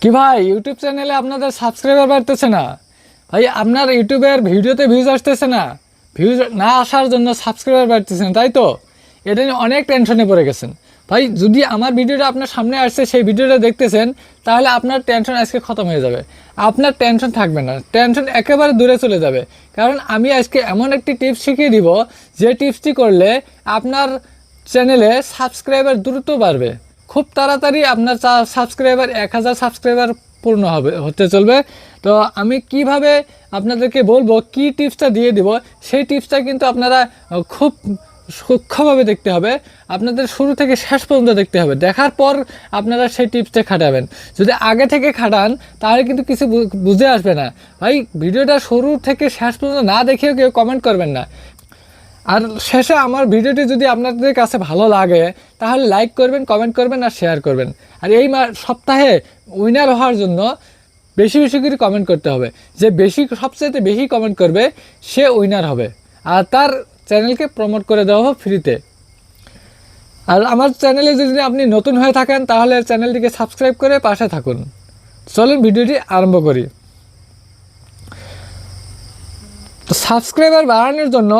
কি ভাই ইউটিউব চ্যানেলে আপনাদের সাবস্ক্রাইবার বাড়তেছে না? ভাই, আপনার ইউটিউবের ভিডিওতে ভিউজ আসতেছে না। ভিউজ না আসার জন্য সাবস্ক্রাইবার বাড়তেছে না, তাই তো? এটা নিয়ে অনেক টেনশনে পড়ে গেছেন। ভাই, যদি আমার ভিডিওটা আপনার সামনে আসছে, সেই ভিডিওটা দেখতেছেন, তাহলে আপনার টেনশন আজকে খতম হয়ে যাবে। আপনার টেনশন থাকবে না। টেনশন একেবারে দূরে চলে যাবে। কারণ আমি আজকে এমন একটি টিপস শিখিয়ে দিব, যে টিপসটি করলে আপনার চ্যানেলে সাবস্ক্রাইবার দ্রুত বাড়বে। খুব তাড়াতাড়ি আপনার সাবস্ক্রাইবার এক হাজার সাবস্ক্রাইবার পূর্ণ হবে, হতে চলবে। তো আমি কীভাবে আপনাদেরকে বলব কি টিপসটা দিয়ে দিব, সেই টিপসটা কিন্তু আপনারা খুব সূক্ষ্মভাবে দেখতে হবে। আপনাদের শুরু থেকে শেষ পর্যন্ত দেখতে হবে। দেখার পর আপনারা সেই টিপসটা খাটাবেন। যদি আগে থেকে খাটান, তাহলে কিন্তু কিছু বুঝে আসবে না। ভাই, ভিডিওটা শুরু থেকে শেষ পর্যন্ত না দেখেও কেউ কমেন্ট করবেন না। আর শেষে আমার ভিডিওটি যদি আপনাদের কাছে ভালো লাগে, তাহলে লাইক করবেন কমেন্ট করবেন আর শেয়ার করবেন। আর এই সপ্তাহে উইনার হওয়ার জন্য বেশি বেশি করে কমেন্ট করতে হবে। যে বেশি সবচেয়ে বেশি কমেন্ট করবে, সে উইনার হবে। আর তার চ্যানেলকে প্রমোট করে দেওয়া হবে ফ্রিতে আর আমার চ্যানেলে যদি আপনি নতুন হয়ে থাকেন, তাহলে চ্যানেলটিকে সাবস্ক্রাইব করে পাশে থাকুন। চলুন ভিডিওটি আরম্ভ করি। সাবস্ক্রাইবার বাড়ানোর জন্য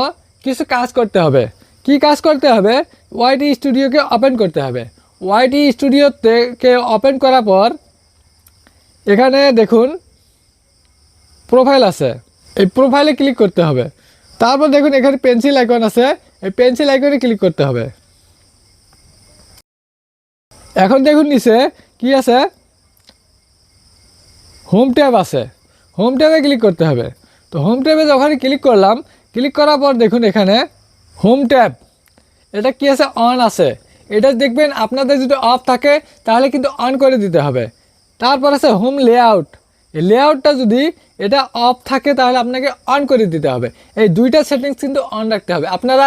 কিছু কাজ করতে হবে। কি কাজ করতে হবে? ওয়াইটি স্টুডিওকে ওপেন করতে হবে। ওয়াইটি স্টুডিওতে কে ওপেন করার পর এখানে দেখুন প্রোফাইল আছে। এই প্রোফাইলে ক্লিক করতে হবে। তারপর দেখুন এখানে পেন্সিল আইকন আছে। এই পেন্সিল আইকনে ক্লিক করতে হবে। এখন দেখুন নিচে কি আছে? হোম ট্যাব আছে। হোম ট্যাবে ক্লিক করতে হবে। তো হোম ট্যাবে যখন ক্লিক করলাম ক্লিক করার পর দেখুন এখানে হোম ট্যাব। এটা কি আছে? অন আছে। এটা দেখবেন আপনাদের যদি অফ থাকে, তাহলে কিন্তু অন করে দিতে হবে। তারপর আছে হোম লেআউট। এই লেআউটটা যদি এটা অফ থাকে, তাহলে আপনাকে অন করে দিতে হবে। এই দুইটা সেটিংস কিন্তু অন রাখতে হবে। আপনারা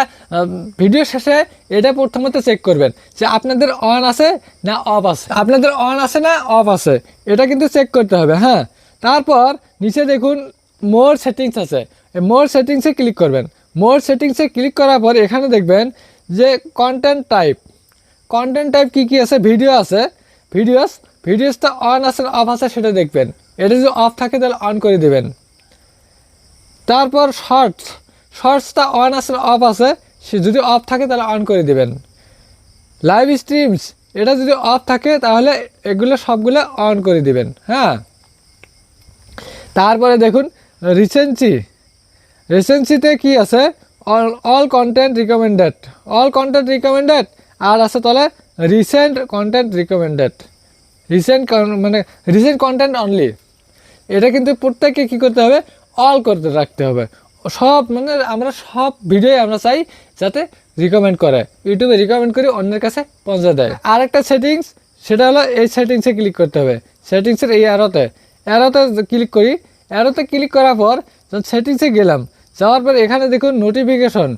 ভিডিও শেষে এটা প্রথমত চেক করবেন যে আপনাদের অন আছে না অফ আছে। আপনাদের অন আছে না অফ আছে, এটা কিন্তু চেক করতে হবে হ্যাঁ? তারপর নিচে দেখুন মোর সেটিংস আছে। মোর সেটিংসে ক্লিক করবেন। মোর সেটিংসে ক্লিক করার পর এখানে দেখবেন যে কন্টেন্ট টাইপ কন্টেন্ট টাইপ কী কী আছে? ভিডিও আছে। ভিডিওস ভিডিওসটা অন আছে অফ আছে, সেটা দেখবেন। এটা যদি অফ থাকে, তাহলে অন করে দেবেন। তারপর শর্টস শর্টসটা অন আছে অফ আছে। সে যদি অফ থাকে, তাহলে অন করে দেবেন। লাইভ স্ট্রিমস এটা যদি অফ থাকে, তাহলে এগুলো সবগুলো অন করে দিবেন। হ্যাঁ? তারপরে দেখুন রিসেন্সি রিসেন্সিতে কি আছে? All all content recommended all content recommended আর আছে তাহলে রিসেন্ট কন্টেন্ট রিকমেন্ডেড রিসেন্ট মানে রিসেন্ট কন্টেন্ট অনলি এটা কিন্তু প্রত্যেককে কী করতে হবে? অল করতে, রাখতে হবে। সব মানে আমরা সব ভিডিও আমরা চাই যাতে রিকমেন্ড করে। ইউটিউবে রিকমেন্ড করে অন্যের কাছে পৌঁছে দেয়। আর একটা সেটিংস সেটা হলো এই সেটিংসে ক্লিক করতে হবে। সেটিংসের এই অ্যারোতে অ্যারোতে ক্লিক করি। অ্যারোতে ক্লিক করার পর যখন সেটিংসে গেলাম যাওয়ার পর এখানে দেখুন নোটিফিকেশন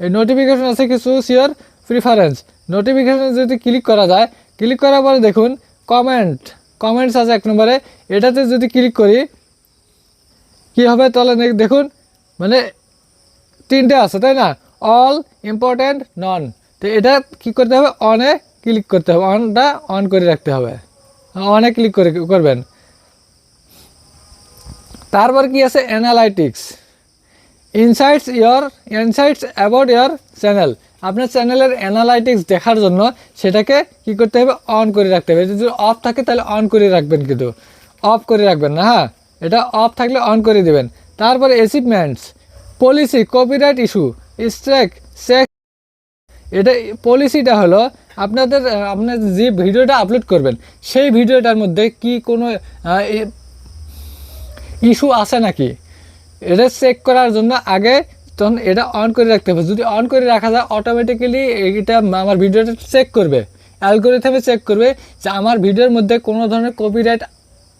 এই নোটিফিকেশন আছে কিছু সিওর প্রিফারেন্স নোটিফিকেশন যদি ক্লিক করা যায় ক্লিক করার পরে দেখুন কমেন্ট কমেন্টস আছে এক নম্বরে। এটাতে যদি ক্লিক করি, কি হবে? তাহলে দেখুন মানে তিনটে আছে, তাই না? অল ইম্পর্ট্যান্ট নন তো এটা কি করতে হবে? অনে ক্লিক করতে হবে। অনটা অন করে রাখতে হবে। অনে ক্লিক করে করবেন। তারপর কি আছে? Analytics insights your insights about your channel আপনার চ্যানেলের অ্যানালাইটিক্স দেখার জন্য সেটাকে কি করতে হবে? অন করে রাখতে হবে। যদি অফ থাকে তাহলে অন করে রাখবেন কিন্তু। অফ করে রাখবেন না হ্যাঁ? এটা অফ থাকলে অন করে দিবেন। তারপরে achievements policy copyright issue strike সেক এটা পলিসিটা হলো আপনাদের আপনার যে ভিডিওটা আপলোড করবেন, সেই ভিডিওটার মধ্যে কি কোনো ইস্যু আছে নাকি? এটা চেক করার জন্য আগে তখন এটা অন করে রাখতে হবে। যদি অন করে রাখা যায় অটোমেটিক্যালি এটা আমার ভিডিওটা চেক করবে। অ্যালগোরিথমে চেক করবে যে আমার ভিডিওর মধ্যে কোনো ধরনের কপিরাইট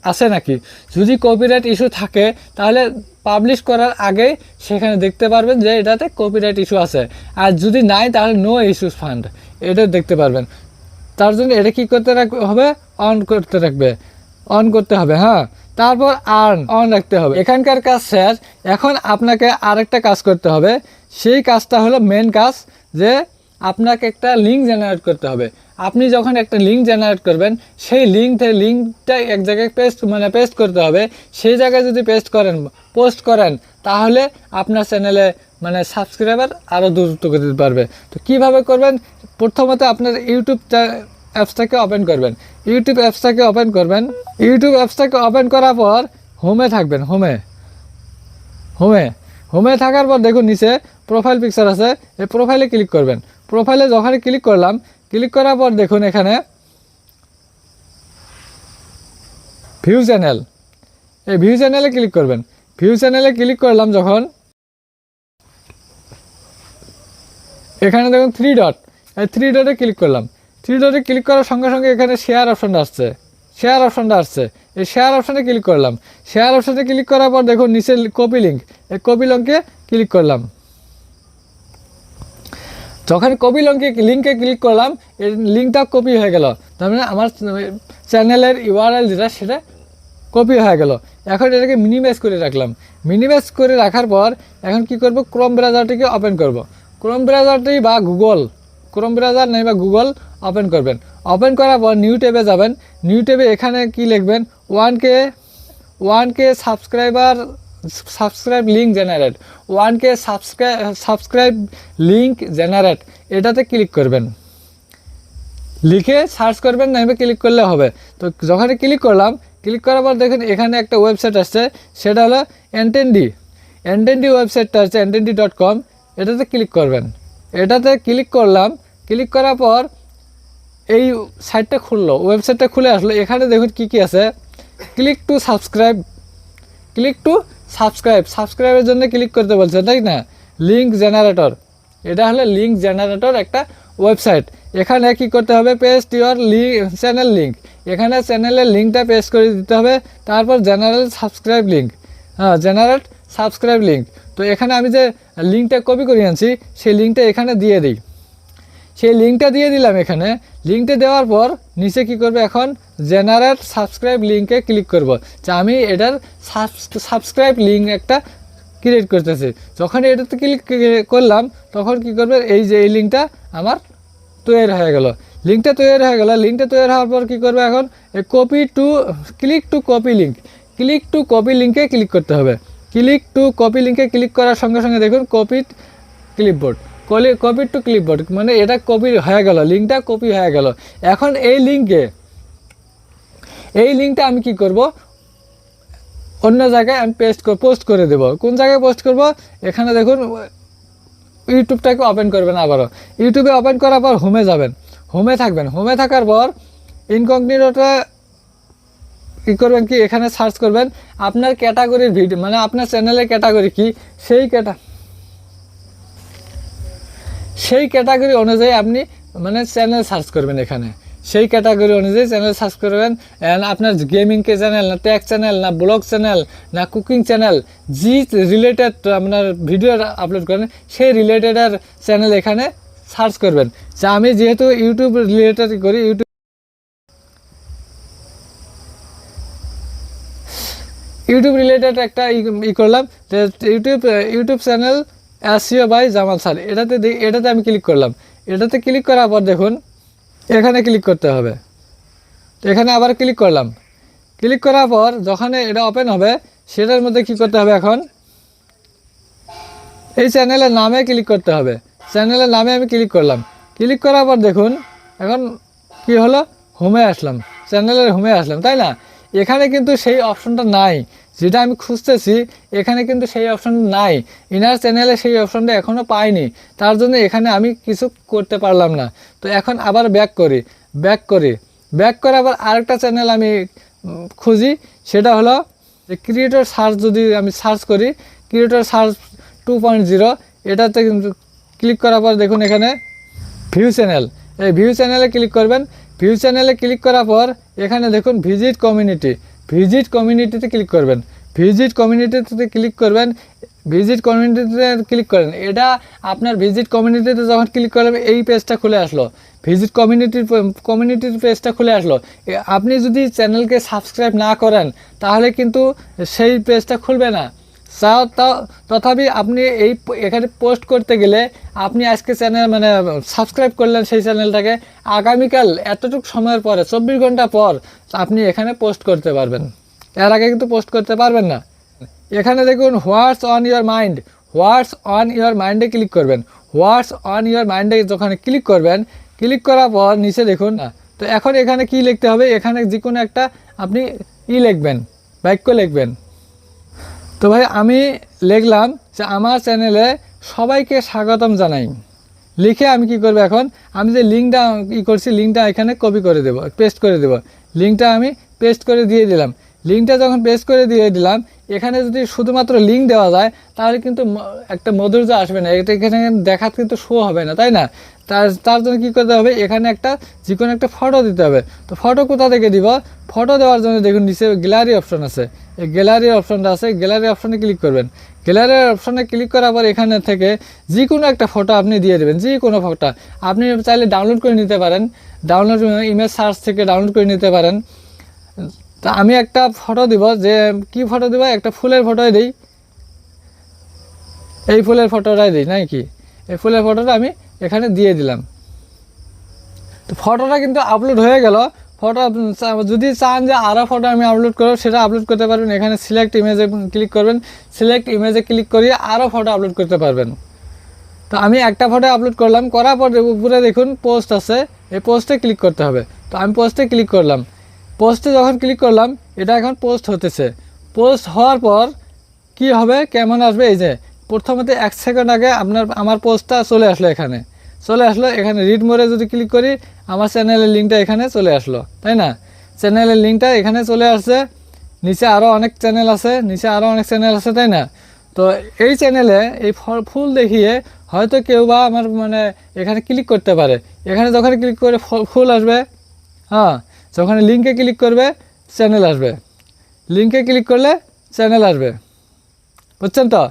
আছে নাকি। যদি কপিরাইট ইস্যু থাকে, তাহলে পাবলিশ করার আগে সেখানে দেখতে পারবেন যে এটাতে কপিরাইট ইস্যু আছে। আর যদি নাই, তাহলে নো ইস্যুস ফান্ড এটা দেখতে পারবেন। তার জন্য এটা কী করতে রাখবে হবে? অন করতে রাখবে। অন করতে হবে হ্যাঁ। তারপর আর্ন অন রাখতে হবে। এখানকার কাজ শেষ। এখন আপনাকে আরেকটা কাজ করতে হবে। সেই কাজটা হলো মেন কাজ যে আপনাকে একটা লিঙ্ক জেনারেট করতে হবে। আপনি যখন একটা লিঙ্ক জেনারেট করবেন, সেই লিঙ্ক লিঙ্কটা এক জায়গায় পেস্ট মানে পেস্ট করতে হবে। সেই জায়গায় যদি পেস্ট করেন পোস্ট করেন, তাহলে আপনার চ্যানেলে মানে সাবস্ক্রাইবার আরও দ্রুত দিতে পারবে তো কীভাবে করবেন? প্রথমত আপনার ইউটিউব অ্যাপসটাকে ওপেন করবেন। ইউটিউব অ্যাপসটাকে ওপেন করবেন। ইউটিউব অ্যাপসটাকে ওপেন করার পর হোমে থাকবেন, হোমে। হোমে। হোমে থাকার পর দেখুন নিচে প্রোফাইল পিকচার আছে, এই প্রোফাইলে ক্লিক করবেন। প্রোফাইলে যখন ক্লিক করলাম ক্লিক করার পর দেখুন এখানে ভিউ চ্যানেল এই ভিউ চ্যানেলে ক্লিক করবেন। ভিউ চ্যানেলে ক্লিক করলাম যখন এখানে দেখুন থ্রি ডট এই থ্রি ডটে ক্লিক করলাম। থ্রি ডটে ক্লিক করার সঙ্গে সঙ্গে এখানে শেয়ার অপশনটা আসছে শেয়ার অপশানটা আসছে। এই শেয়ার অপশানে ক্লিক করলাম। শেয়ার অপশানে ক্লিক করার পর দেখুন নিচে কপি লিঙ্ক এই কপি লিঙ্কে ক্লিক করলাম। যখন কপি লিঙ্কে লিঙ্কে ক্লিক করলাম এই লিঙ্কটা কপি হয়ে গেল। তার মানে আমার চ্যানেলের ইউআরএল যেটা, সেটা কপি হয়ে গেল। এখন এটাকে মিনিমাইজ করে রাখলাম। মিনিমাইজ করে রাখার পর এখন কি করব? ক্রোম ব্রাউজারটিকে ওপেন করব। ক্রোম ব্রাউজারটি বা গুগল ক্রোম ব্রাউজার নেই বা গুগল ওপেন করবেন। ওপেন করার পর নিউ ট্যাবে যাবেন। নিউ ট্যাবে এখানে কি লিখবেন? One K one K subscriber subscribe link generate one K subscribe subscribe link generate এটাতে ক্লিক করবেন। লিখে সার্চ করবেন নাইবে ক্লিক করলে হবে। তো যখন ক্লিক করলাম ক্লিক করার পর দেখুন এখানে একটা ওয়েবসাইট আসছে, সেটা হলো এনটেনডি এনটেনডি ওয়েবসাইটটা আছে এনটেনডি ডট কম এটাতে ক্লিক করবেন। এটাতে ক্লিক করলাম ক্লিক করার পর এই সাইটটা খুললো ওয়েবসাইটটা খুলে আসলো, এখানে দেখুন কি কি আছে। Click to subscribe click to subscribe সাবস্ক্রাইবের জন্য ক্লিক করতে বলছে, তাই না? লিঙ্ক জেনারেটর এটা হলো লিঙ্ক জেনারেটর একটা ওয়েবসাইট এখানে কি করতে হবে? Paste your link channel link এখানে চ্যানেলের লিঙ্কটা পেস্ট করে দিতে হবে, তারপর জেনারেল সাবস্ক্রাইব লিঙ্ক হ্যাঁ জেনারেট সাবস্ক্রাইব লিঙ্ক তো এখানে আমি যে লিঙ্কটা কপি করে আনছি, সেই লিঙ্কটা এখানে দিয়ে দিই। সেই লিঙ্কটা দিয়ে দিলাম এখানে। লিঙ্কটা দেওয়ার পর নিচে কি করবে এখন? জেনারেট সাবস্ক্রাইব লিঙ্কে ক্লিক করব। যে আমি এটার সাবস্ক্রাইব লিঙ্ক একটা ক্রিয়েট করতেছি। যখন এটাতে ক্লিক করলাম, তখন কি করবে? এই যে, এই লিঙ্কটা আমার তৈরি হয়ে গেল। লিঙ্কটা তৈরি হয়ে গেল। লিঙ্কটা তৈরি হওয়ার পর কী করবে এখন? Copy to click to copy link click to copy লিঙ্কে ক্লিক করতে হবে। ক্লিক টু কপি লিঙ্কে ক্লিক করার সঙ্গে সঙ্গে দেখুন copy clipboard. Copy to clipboard মানে এটা কপি হয়ে গেল লিঙ্কটা কপি হয়ে গেল। এখন এই লিঙ্কে এই লিঙ্কটা আমি কি করব? অন্য জায়গায় আমি পেস্ট পোস্ট করে দেব। কোন জায়গায় পোস্ট করব? এখানে দেখুন, ইউটিউবটাকে ওপেন করবেন আবারও। ইউটিউবে ওপেন করার পর হোমে যাবেন। হোমে থাকবেন। হোমে থাকার পর ইনকগনিটোটা কী করবেন কি? এখানে সার্চ করবেন আপনার ক্যাটাগরির ভিডিও মানে আপনার চ্যানেলের ক্যাটাগরি কি? সেই ক্যাটা সেই ক্যাটাগরি অনুযায়ী আপনি মানে চ্যানেল সার্চ করবেন এখানে। সেই ক্যাটাগরি অনুযায়ী চ্যানেল সার্চ করবেন। And আপনার গেমিংকে চ্যানেল না ট্যাগ চ্যানেল না ব্লগ চ্যানেল না কুকিং চ্যানেল জি রিলেটেড আপনার ভিডিও আপলোড করেন, সেই রিলেটেড চ্যানেল এখানে সার্চ করবেন। আমি যেহেতু ইউটিউব রিলেটেড করি ইউটিউব ইউটিউব রিলেটেড একটা ই- করলাম ইউটিউব ইউটিউব চ্যানেল অ্যাসিও বাই জামাল স্যার এটাতে এটাতে আমি ক্লিক করলাম। এটাতে ক্লিক করার পর দেখুন, এখানে ক্লিক করতে হবে। এখানে আবার ক্লিক করলাম। ক্লিক করার পর যখন এটা ওপেন হবে, সেটার মধ্যে কি করতে হবে এখন? এই চ্যানেলের নামে ক্লিক করতে হবে। চ্যানেলের নামে আমি ক্লিক করলাম। ক্লিক করার পর দেখুন, এখন কি হলো? হোমে আসলাম। চ্যানেলের হোমে আসলাম, তাই না? এখানে কিন্তু সেই অপশনটা নাই। যেটা আমি খুঁজতেছি, এখানে কিন্তু সেই অপশন নাই। ইনার চ্যানেলে সেই অপশনটা এখনও পাইনি। তার জন্য এখানে আমি কিছু করতে পারলাম না। তো এখন আবার ব্যাক করি ব্যাক করি। ব্যাক করে আবার আরেকটা চ্যানেল আমি খুঁজি। সেটা হলো যে ক্রিয়েটর সার্চ যদি আমি সার্চ করি, creator search two point zero, এটাতে কিন্তু ক্লিক করার পর দেখুন এখানে ভিউ চ্যানেল। এই ভিউ চ্যানেলে ক্লিক করবেন। ভিউ চ্যানেলে ক্লিক করার পর এখানে দেখুন ভিজিট কমিউনিটি। ভিজিট কমিউনিটিতে ক্লিক করবেন। ভিজিট কমিউনিটিতে ক্লিক করবেন। ভিজিট কমিউনিটিতে ক্লিক করেন। এটা আপনার ভিজিট কমিউনিটিতে যখন ক্লিক করবেন, এই পেজটা খুলে আসলো। ভিজিট কমিউনিটির কমিউনিটির পেজটা খুলে আসলো। আপনি যদি চ্যানেলকে সাবস্ক্রাইব না করেন, তাহলে কিন্তু সেই পেজটা খুলবে না। তথাপি আপনি এই এখানে পোস্ট করতে গেলে আপনি আজকে চ্যানেল মানে সাবস্ক্রাইব করলেন সেই চ্যানেলটাকে আগামীকাল এতটুকু সময়ের পরে, চব্বিশ ঘণ্টা পর আপনি এখানে পোস্ট করতে পারবেন। এর আগে কিন্তু পোস্ট করতে পারবেন না। এখানে দেখুন what's on your mind what's on your মাইন্ডে ক্লিক করবেন। হোয়াটস অন ইউর মাইন্ডে যখন ক্লিক করবেন ক্লিক করার পর নিচে দেখুন, তো এখন এখানে কি লিখতে হবে? এখানে যে কোনো একটা আপনি ই লিখবেন, বাক্য লিখবেন। তো ভাই, আমি লিখলাম যে আমার চ্যানেলে সবাইকে স্বাগতম জানাই। লিখে আমি কি করব এখন? আমি যে লিঙ্কটা ই করছি লিঙ্কটা এখানে কপি করে দেব পেস্ট করে দেব। লিঙ্কটা আমি পেস্ট করে দিয়ে দিলাম। লিঙ্কটা যখন পেস্ট করে দিয়ে দিলাম, এখানে যদি শুধুমাত্র লিঙ্ক দেওয়া যায়, তাহলে কিন্তু একটা মধুর্য আসবে না। এটা এখানে দেখাত কিন্তু শো হবে না, তাই না? তার তার জন্য কী করতে হবে? এখানে একটা যে কোনো একটা ফটো দিতে হবে। তো ফটো কোথা থেকে দিব? ফটো দেওয়ার জন্য দেখুন, নিচে গ্যালারি অপশন আছে। এই গ্যালারি অপশনটা আছে গ্যালারি অপশনে ক্লিক করবেন। গ্যালারি অপশনে ক্লিক করার পর এখানে থেকে যে কোনো একটা ফটো আপনি দিয়ে দেবেন যে কোনো ফটো আপনি চাইলে ডাউনলোড করে নিতে পারেন ডাউনলোড ইমেজ সার্চ থেকে ডাউনলোড করে নিতে পারেন। তা আমি একটা ফটো দিব যে, কি ফটো দিব? একটা ফুলের ফটোই দিই। এই ফুলের ফটোটাই দিই নাকি এই ফুলের ফটোটা আমি এখানে দিয়ে দিলাম। তো ফটোটা কিন্তু আপলোড হয়ে গেল। ফটো যদি চান যে আরও ফটো আমি আপলোড করব, সেটা আপলোড করতে পারবেন। এখানে সিলেক্ট ইমেজে ক্লিক করবেন। সিলেক্ট ইমেজে ক্লিক করিয়ে আরও ফটো আপলোড করতে পারবেন। তো আমি একটা ফটো আপলোড করলাম, করার পর উপরে দেখুন পোস্ট আছে, এই পোস্টে ক্লিক করতে হবে। তো আমি পোস্টে ক্লিক করলাম। পোস্টে যখন ক্লিক করলাম, এটা এখন পোস্ট হতেছে। পোস্ট হওয়ার পর কি হবে, কেমন আসবে, এই যে, প্রথমত এক সেকেন্ড আগে আপনার, আমার পোস্টটা চলে আসলো এখানে। চলে আসলো। এখানে রিড মোড়ে যদি ক্লিক করি, আমার চ্যানেলের লিঙ্কটা এখানে চলে আসলো, তাই না? চ্যানেলের লিঙ্কটা এখানে চলে আসছে। নিচে আরও অনেক চ্যানেল আছে, নিচে আরও অনেক চ্যানেল আছে, তাই না? তো এই চ্যানেলে এই ফুল দেখিয়ে হয়তো কেউ বা আমার মানে এখানে ক্লিক করতে পারে। এখানে যখন ক্লিক করে ফুল আসবে হ্যাঁ যখন লিঙ্কে ক্লিক করবে চ্যানেল আসবে। লিঙ্কে ক্লিক করলে চ্যানেল আসবে। বুঝছেন তো?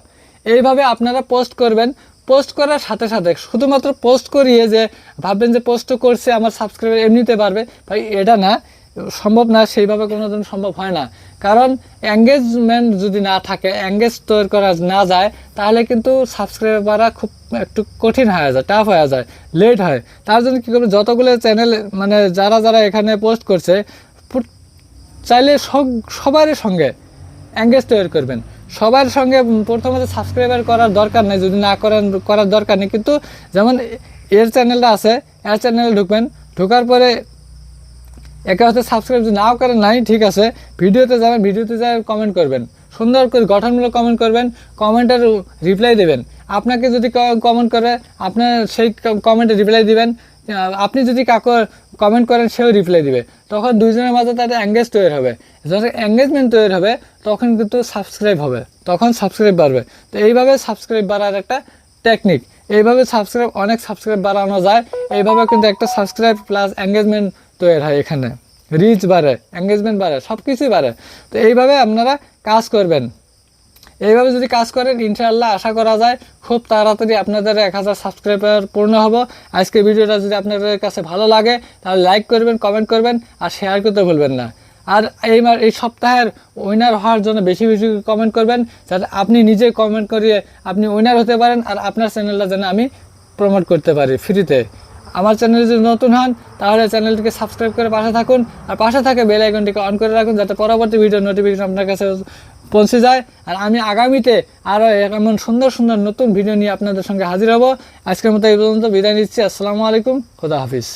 এইভাবে আপনারা পোস্ট করবেন। পোস্ট করার সাথে সাথে শুধুমাত্র পোস্ট করিয়ে যে ভাববেন যে পোস্ট করছে, আমার সাবস্ক্রাইবার এমনিতে পারবে ভাই, এটা না, সম্ভব না, সেইভাবে কোনো দিন সম্ভব হয় না। কারণ এঙ্গেজমেন্ট যদি না থাকে এঙ্গেজ তৈরি করা না যায়, তাহলে কিন্তু সাবস্ক্রাইবার করা খুব একটু কঠিন হয়ে যায় টাফ হয়ে যায় লেট হয়। তার জন্য কী করবে, যতগুলো চ্যানেল মানে যারা যারা এখানে পোস্ট করছে চাইলে সব- সবারই সঙ্গে এঙ্গেজ তৈরি করবেন। সবার সঙ্গে প্রথমত সাবস্ক্রাইবার করার দরকার নেই, যদি না করেন, করার দরকার নেই। কিন্তু যেমন এর চ্যানেলটা আছে, এর চ্যানেলে ঢুকবেন, ঢোকার পরে একে হচ্ছে সাবস্ক্রাইব যদি নাও করেন, নাই, ঠিক আছে। ভিডিওতে যাবেন, ভিডিওতে যাই কমেন্ট করবেন। সুন্দর করে গঠনমূলক কমেন্ট করবেন কমেন্টের রিপ্লাই দেবেন। আপনাকে যদি কমেন্ট করে, আপনার সেই কমেন্টে রিপ্লাই দিবেন আপনি যদি কাকু কমেন্ট করেন, সেও রিপ্লাই দিবে। তখন দুইজনের মাঝে তাদের এঙ্গেজ তৈরি হবে। যখন এঙ্গেজমেন্ট তৈরি হবে, তখন কিন্তু সাবস্ক্রাইব হবে। তখন সাবস্ক্রাইব বাড়বে। তো এইভাবে সাবস্ক্রাইব বাড়ার একটা টেকনিক এইভাবে সাবস্ক্রাইব অনেক সাবস্ক্রাইব বাড়ানো যায়। এইভাবে কিন্তু একটা সাবস্ক্রাইব প্লাস এঙ্গেজমেন্ট তৈরি হয় এখানে। রিচ বাড়ে এঙ্গেজমেন্ট বাড়ে সব কিছুই বাড়ে। তো এইভাবে আপনারা কাজ করবেন। এইভাবে যদি কাজ করেন, ইনশাআল্লাহ আশা করা যায় খুব তাড়াতাড়ি আপনাদের এক হাজার সাবস্ক্রাইবার পূর্ণ হব। আজকের ভিডিওটা যদি আপনাদের কাছে ভালো লাগে, তাহলে লাইক করবেন কমেন্ট করবেন, আর শেয়ার করতে ভুলবেন না। আর এই এই সপ্তাহের উইনার হওয়ার জন্য বেশি বেশি কমেন্ট করবেন, যাতে আপনি নিজে কমেন্ট করিয়ে আপনি উইনার হতে পারেন, আর আপনার চ্যানেলটা যেন আমি প্রমোট করতে পারি ফ্রিতে আমার চ্যানেল যদি নতুন হন, তাহলে চ্যানেলটিকে সাবস্ক্রাইব করে পাশে থাকুন, আর পাশে থাকে বেল আইকনটিকে অন করে রাখুন, যাতে পরবর্তী ভিডিও নোটিফিকেশন আপনার কাছে পৌঁছে যায়। আর আমি আগামীতে আরও এমন সুন্দর সুন্দর নতুন ভিডিও নিয়ে আপনাদের সঙ্গে হাজির হব। আজকের মতো এই পর্যন্ত বিদায় নিচ্ছি। আসসালামু আলাইকুম। খোদা হাফিজ।